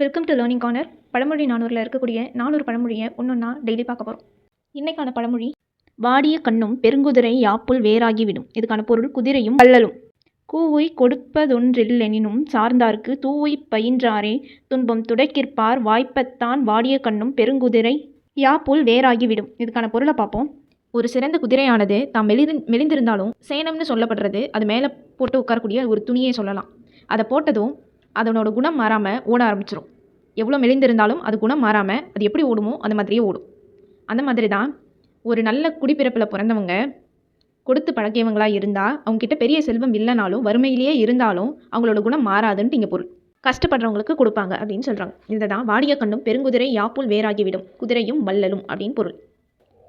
Welcome to learning corner பழமொழி நானூறில் இருக்கக்கூடிய நானூறு பழமொழியை ஒன்றொன்னா டெய்லி பார்க்க போகிறோம் இன்னைக்கான பழமொழி வாடிய கண்ணும் பெருங்குதிரை யாப்புல் வேறாகிவிடும் இதுக்கான பொருள் குதிரையும் வள்ளலும் கூவுய் கொடுப்பதொன்றில்லெனினும் சார்ந்தார்க்கு தூவுய் பயின்றாரே துன்பம் துடைக்கிற்பார் வாய்ப்பத்தான் வாடிய கண்ணும் பெருங்குதிரை யாப்புல் வேறாகிவிடும் இதுக்கான பொருளை பார்ப்போம். ஒரு சிறந்த குதிரையானது தாம் மெலிந்து மெலிந்திருந்தாலும் சேனம்னு சொல்லப்படுறது அது மேலே போட்டு உட்காரக்கூடிய ஒரு துணியை சொல்லலாம். அதை போட்டதும் அதனோட குணம் மாறாமல் ஓட ஆரம்பிச்சிடும் எவ்வளோ மெலிந்திருந்தாலும் அது குணம் மாறாமல் அது எப்படி ஓடுமோ அந்த மாதிரியே ஓடும். அந்த மாதிரி தான் ஒரு நல்ல குடிப்பிறப்பில் பிறந்தவங்க கொடுத்து பழகியவங்களாக இருந்தால் அவங்கக்கிட்ட பெரிய செல்வம் இல்லைனாலும் வறுமையிலேயே இருந்தாலும் அவங்களோட குணம் மாறாதுன்ட்டு இங்கே பொருள். கஷ்டப்படுறவங்களுக்கு கொடுப்பாங்க அப்படின்னு சொல்கிறாங்க இதை தான் வாடிய கண்ணும் பெருங்குதிரை யாப்புல் வேறாகிவிடும். குதிரையும் வள்ளலும் அப்படின்னு பொருள்.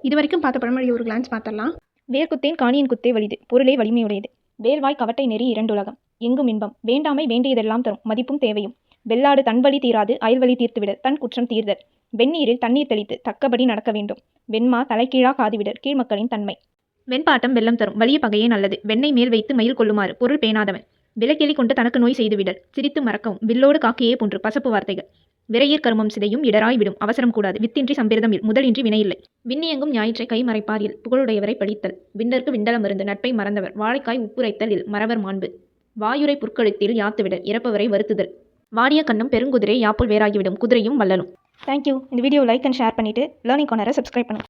இது வரைக்கும் பார்த்த பழமொழி ஒரு கிளான்ஸ் பார்த்தரலாம் வேர்க்குத்தேன் காணியின் குத்தே வலிது. பொருளே வலிமையுடையது. வேல்வாய் கவட்டை நெறி இரண்டுலகம் எங்கும் இன்பம். வேண்டாமை வேண்டியதெல்லாம் தரும். மதிப்பும் தேவையும். வெள்ளாடு தன் வழி தீராது அயல்வழி தீர்த்துவிட. தன் குற்றம் தீர்தல். வெந்நீரில் தண்ணீர் தெளித்து தக்கபடி நடக்க வேண்டும். வெண்மா தலைகீழா காதுவிடர் கீழ்மக்களின் தன்மை. வெண்பாட்டம் வெள்ளம் தரும். வலிய பகையே நல்லது. வெண்ணை மேல் வைத்து மயில் கொள்ளுமாறு பொருள் பேணாதவன். விலக்கெளி கொண்டு தனக்கு நோய் செய்துவிடல். சிரித்து மறக்கவும். வில்லோடு காக்கையே போன்று பசப்பு வார்த்தைகள். விரையீர் கருமம் சிதையும் இடராய் விடும். அவசரம் கூடாது. வித்தின்றி சம்பிரதம் முதலின்றி வினையில்லை விண்ணியங்கும் ஞாயிற்றை கை மறைப்பாரில் புகழுடையவரை பழித்தல் விண்டற்கு விண்டலம் இருந்து நட்பை மறந்தவர். வாழைக்காய் உப்புரைத்தலில் மறவர் மாண்பு. வாயுரை புற்கழுத்தில் யாத்துவிடல் இறப்பவரை வருத்துதல். வாடிய கண்ணும் பெருங்குதிரை யாப்புல் வேறாகிவிடும் குதிரையும் வள்ளலும். தேங்க்யூ இந்த வீடியோ லைக் அண்ட் ஷேர் பண்ணிவிட்டு லேர்னிங் கார்னரை சப்ஸ்கிரைப் பண்ணுங்கள்